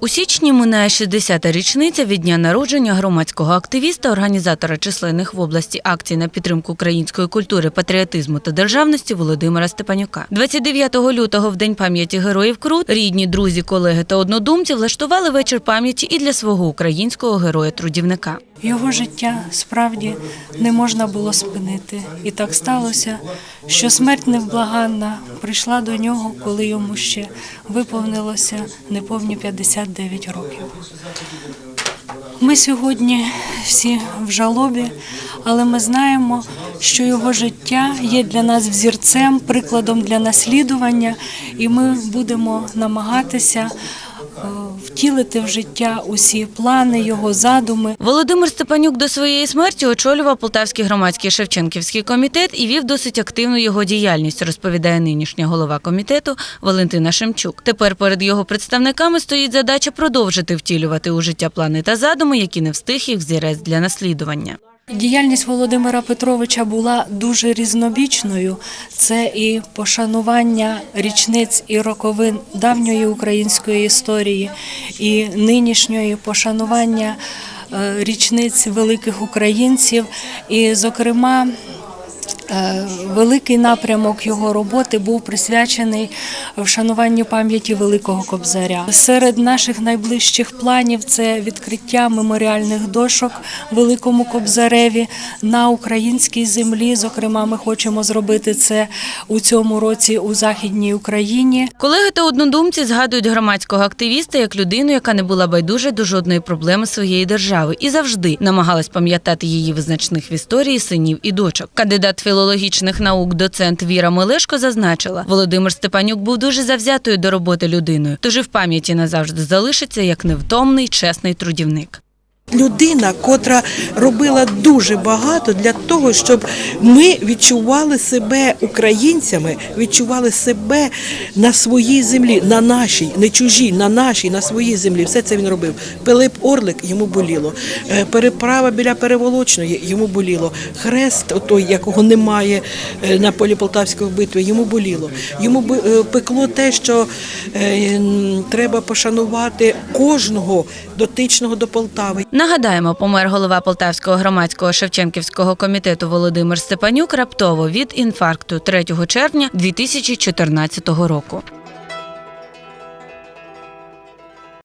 У січні минає 60-та річниця від дня народження громадського активіста, організатора численних в області акцій на підтримку української культури, патріотизму та державності Володимира Степанюка. 29 лютого, в день пам'яті героїв Крут, рідні, друзі, колеги та однодумці влаштували вечір пам'яті і для свого українського героя-трудівника. Його життя справді не можна було спинити. І так сталося, що смерть невблаганна прийшла до нього, коли йому ще виповнилося неповні 59 років. Ми сьогодні всі в жалобі, але ми знаємо, що його життя є для нас взірцем, прикладом для наслідування, і ми будемо намагатися втілити в життя усі плани, його задуми. Володимир Степанюк до своєї смерті очолював Полтавський громадський Шевченківський комітет і вів досить активну його діяльність, розповідає нинішня голова комітету Валентина Шемчук. Тепер перед його представниками стоїть задача продовжити втілювати у життя плани та задуми, які не встиг їх взірець для наслідування. Діяльність Володимира Петровича була дуже різнобічною. Це і пошанування річниць і роковин давньої української історії, і нинішньої пошанування е, річниць великих українців, і, зокрема, Великий напрямок його роботи був присвячений вшануванню пам'яті Великого Кобзаря. Серед наших найближчих планів це відкриття меморіальних дошок Великому Кобзареві на українській землі. Зокрема, ми хочемо зробити це у цьому році у Західній Україні. Колеги та однодумці згадують громадського активіста як людину, яка не була байдужа до жодної проблеми своєї держави і завжди намагалась пам'ятати її визначних в історії синів і дочок. Кандидат філологічних наук, доцент Віра Мелешко зазначила, Володимир Степанюк був дуже завзятою до роботи людиною, тож і в пам'яті назавжди залишиться як невтомний, чесний трудівник. Людина, котра робила дуже багато для того, щоб ми відчували себе українцями, відчували себе на своїй землі, на нашій, не чужій, на нашій, на своїй землі. Все це він робив. Пилип Орлик йому боліло. Е, Переправа біля переволочної йому боліло. Хрест, той, якого немає е, на полі Полтавської битви, йому боліло. Йому е, пекло те, що треба пошанувати кожного дотичного до Полтави. Нагадаємо, помер голова Полтавського громадського Шевченківського комітету Володимир Степанюк раптово від інфаркту 3 червня 2014 року.